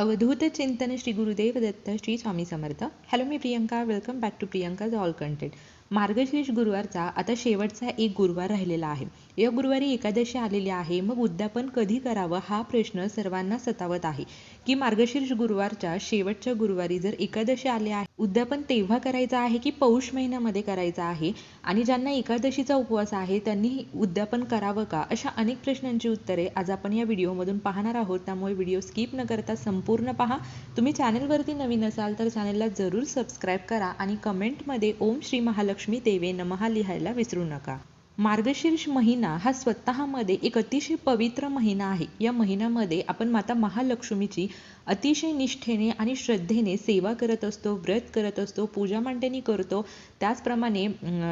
अवधूत चिंतन Shri Gurudev Datta Shri Swami Samarth. Hello me Priyanka welcome back to Priyanka's all content मार्गशीर्ष गुरुवारचा आता शेवटचा एक गुरुवार राहिलेला आहे. या गुरुवारी एकादशी आलेली आहे. मग उद्यापन कधी करावं हा प्रश्न सर्वांना सतावत आहे. की मार्गशीर्ष गुरुवारच्या शेवटच्या गुरुवारी जर एकादशी आले आहे उद्यापन तेव्हा करायचं आहे की पौष महिन्यामध्ये करायचं आहे? आणि ज्यांना एकादशीचा उपवास आहे त्यांनी उद्यापन करावं का? अशा अनेक प्रश्नांची उत्तरे आज आपण या व्हिडिओमधून पाहणार आहोत. त्यामुळे व्हिडिओ स्किप न करता संपूर्ण पहा. तुम्ही चॅनलवरती नवीन असाल तर चॅनलला जरूर सबस्क्राईब करा आणि कमेंटमध्ये ओम श्री महालक्ष्मी देवे नमहा लिहायला विसरू नका. मार्गशीर्ष महिना हा स्वतःमध्ये एक अतिशय पवित्र महिना आहे. या महिन्यामध्ये आपण माता महालक्ष्मीची अतिशय निष्ठेने आणि श्रद्धेने सेवा करत असतो व्रत करत असतो पूजा मांडणी करतो. त्याचप्रमाणे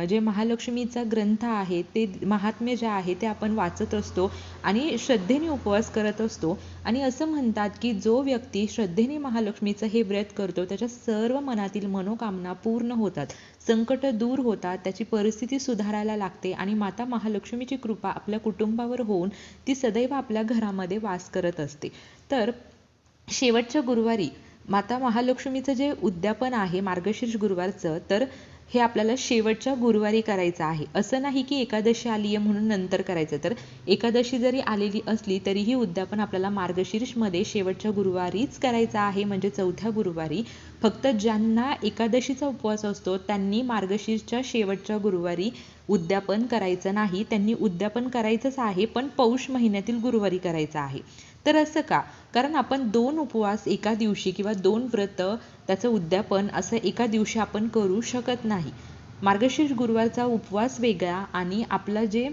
जे महालक्ष्मीचा ग्रंथ आहे ते महात्म्य जे आहे ते आपण वाचत असतो आणि श्रद्धेने उपवास करत असतो. आणि असं म्हणतात की जो व्यक्ती श्रद्धेने महालक्ष्मीचं हे व्रत करतो त्याच्या सर्व मनातील मनोकामना पूर्ण होतात. संकट दूर होतात त्याची परिस्थिती सुधारायला लागते आणि माता महालक्ष्मीची कृपा आपल्या कुटुंबावर होऊन ती सदैव आपल्या घरामध्ये वास करत असते. तर शेवटच्या गुरुवारी माता महालक्ष्मीचं जे उद्यापन आहे मार्गशीर्ष गुरुवारचं तर हे आपल्याला शेवटच्या गुरुवारी करायचं आहे. असं नाही की एकादशी आली आहे म्हणून नंतर करायचं. तर एकादशी जरी आलेली असली तरीही उद्यापन आपल्याला मार्गशीर्षमध्ये शेवटच्या गुरुवारीच करायचं आहे म्हणजे चौथ्या गुरुवारी. फक्त ज्यांना एकादशीचा उपवास असतो त्यांनी मार्गशीर्षच्या शेवटच्या गुरुवारी उद्यापन करायचं नाही. त्यांनी उद्यापन करायचंच आहे पण पौष महिन्यातील गुरुवारी करायचं आहे. तर असं का? कारण आपण दोन उपवास एका दिवशी किंवा दोन व्रत त्याचं उद्यापन असं एका दिवशी आपण करू शकत नाही. मार्गशीर्ष गुरुवारचा उपवास वेगळा आणि आपला जे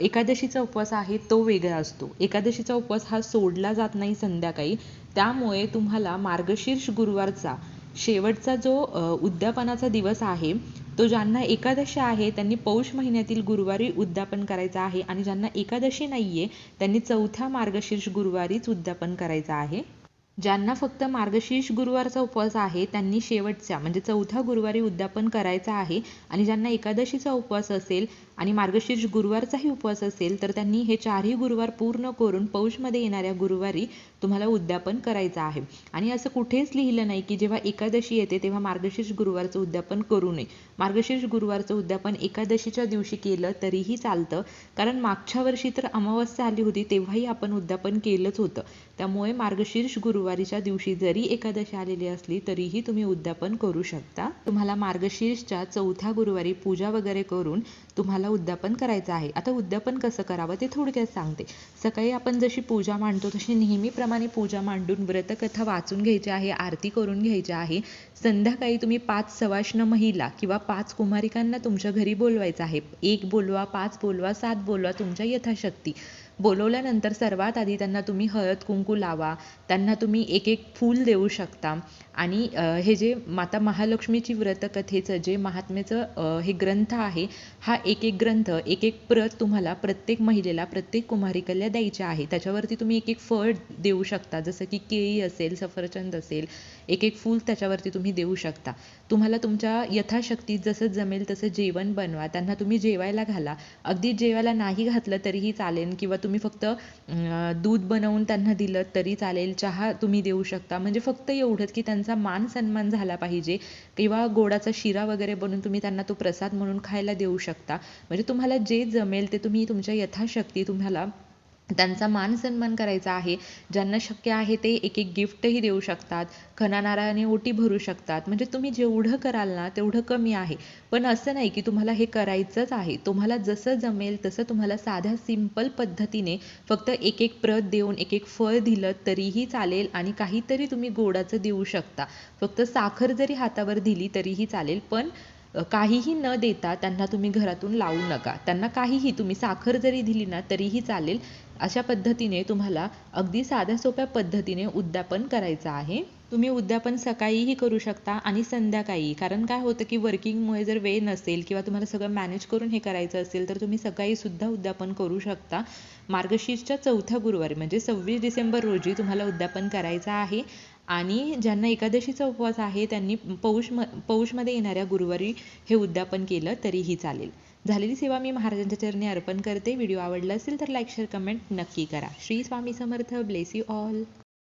एकादशीचा उपवास आहे तो वेगळा असतो. एकादशीचा उपवास हा सोडला जात नाही संध्याकाळी. त्यामुळे तुम्हाला मार्गशीर्ष गुरुवारचा शेवटचा जो उद्यापनाचा दिवस आहे तो ज्यांना एकादशी आहे त्यांनी पौष महिन्यातील गुरुवारी उद्यापन करायचं आहे आणि ज्यांना एकादशी नाहीये त्यांनी चौथ्या मार्गशीर्ष गुरुवारीच उद्यापन करायचं आहे. ज्यांना फक्त मार्गशीर्ष गुरुवारचा उपवास आहे त्यांनी शेवटच्या म्हणजे चौथ्या गुरुवारी उद्यापन करायचं आहे आणि ज्यांना एकादशीचा उपवास असेल आणि मार्गशीर्ष गुरुवारचाही उपवास असेल तर त्यांनी हे चारही गुरुवार पूर्ण करून पौषमध्ये येणाऱ्या गुरुवारी तुम्हाला उद्यापन करायचं आहे. आणि असं कुठेच लिहिलं नाही की जेव्हा एकादशी येते तेव्हा मार्गशीर्ष गुरुवारचं उद्यापन करू नये. मार्गशीर्ष गुरुवारचं उद्यापन एकादशीच्या दिवशी केलं तरीही चालतं. कारण मागच्या वर्षी तर अमावस्या आली होती तेव्हाही आपण उद्यापन केलंच होतं. त्यामुळे मार्गशीर्ष गुरुवारीच्या दिवशी जरी एकादशी आलेली असली तरीही तुम्ही उद्यापन करू शकता. तुम्हाला मार्गशीर्षच्या चौथ्या गुरुवारी पूजा वगैरे करून तुम्हाला उद्यापन करायचं आहे. आता उद्यापन कसं करावं ते थोडक्यात सांगते. सकाळी आपण जशी पूजा मांडतो तशी नेहमीप्रमाणे पूजा मांडून व्रतकथा वाचून घ्यायची आहे आरती करून घ्यायची आहे. संध्याकाळी तुम्ही पाच सवाष्ण महिला किंवा पाच कुमारिकांना तुमच्या घरी बोलवायचं आहे. एक बोलवा पाच बोलवा सात बोलवा तुमच्या यथाशक्ती. बोलवल्यानंतर सर्वात आधी त्यांना तुम्ही हळद कुंकू लावा. त्यांना तुम्ही एक एक फूल देऊ शकता. आणि हे जे माता महालक्ष्मीची व्रतकथेचं जे महात्म्याचं हे ग्रंथ आहे हा एक एक ग्रंथ एक एक प्रत तुम्हाला प्रत्येक महिलेला प्रत्येक कुमारिकेला द्यायचे आहे. त्याच्यावरती तुम्ही एक एक फळ देऊ शकता. जसं की केळी असेल सफरचंद असेल एक एक फूल त्याच्यावरती तुम्ही देऊ शकता. तुम्हाला तुमच्या यथाशक्ती जसं जमेल तसं जेवण बनवा. त्यांना तुम्ही जेवायला घाला. अगदी जेवायला नाही घातलं तरीही चालेल किंवा तुम्ही फक्त दूध बनवून त्यांना दिलं तरी चालेल चहा तुम्ही देऊ शकता. म्हणजे फक्त एवढंच की त्यांचा मान सन्मान झाला पाहिजे किंवा गोडाचा शिरा वगैरे बनवून तुम्ही त्यांना तो प्रसाद म्हणून खायला देऊ शकता. म्हणजे तुम्हाला जे जमेल ते तुम्ही तुमच्या यथाशक्ती तुम्हाला त्यांचा मान सन्मान करायचा आहे. ज्यांना शक्य आहे ते एक एक गिफ्टही देऊ शकतात. खना ओटी भरू शकतात. म्हणजे तुम्ही जेवढं कराल ना तेवढं कमी आहे. पण असं नाही की तुम्हाला हे करायचंच आहे. तुम्हाला जसं जमेल तसं तुम्हाला साध्या सिंपल पद्धतीने फक्त एक एक प्रत देऊन एक एक फळ दिलं तरीही चालेल आणि काहीतरी तुम्ही गोडाचं देऊ शकता. फक्त साखर जरी हातावर दिली तरीही चालेल पण काहीही न देता त्यांना तुम्ही घरातून लावू नका. त्यांना काहीही तुम्ही साखर जरी दिली ना तरीही चालेल. अशा पद्धतीने तुम्हाला अगदी साध्या सोप्या पद्धतीने उद्यापन करायचं आहे. तुम्ही उद्यापन सकाळीही करू शकता आणि संध्याकाळी. कारण काय होतं की वर्किंगमुळे जर वेळ नसेल किंवा तुम्हाला सगळं मॅनेज करून हे करायचं असेल तर तुम्ही सकाळी सुद्धा उद्यापन करू शकता. मार्गशीर्षच्या चौथ्या गुरुवारी म्हणजे सव्वीस डिसेंबर रोजी तुम्हाला उद्यापन करायचं आहे. आणि ज्यांना एकादशीचा उपवास आहे त्यांनी पौष म पौषमध्ये येणाऱ्या गुरुवारी हे उद्यापन केलं तरीही चालेल. झालेली सेवा मी महाराजांच्या चरणी अर्पण करते. व्हिडिओ आवडला असेल तर लाईक शेअर कमेंट नक्की करा. Shri Swami Samarth. Bless you all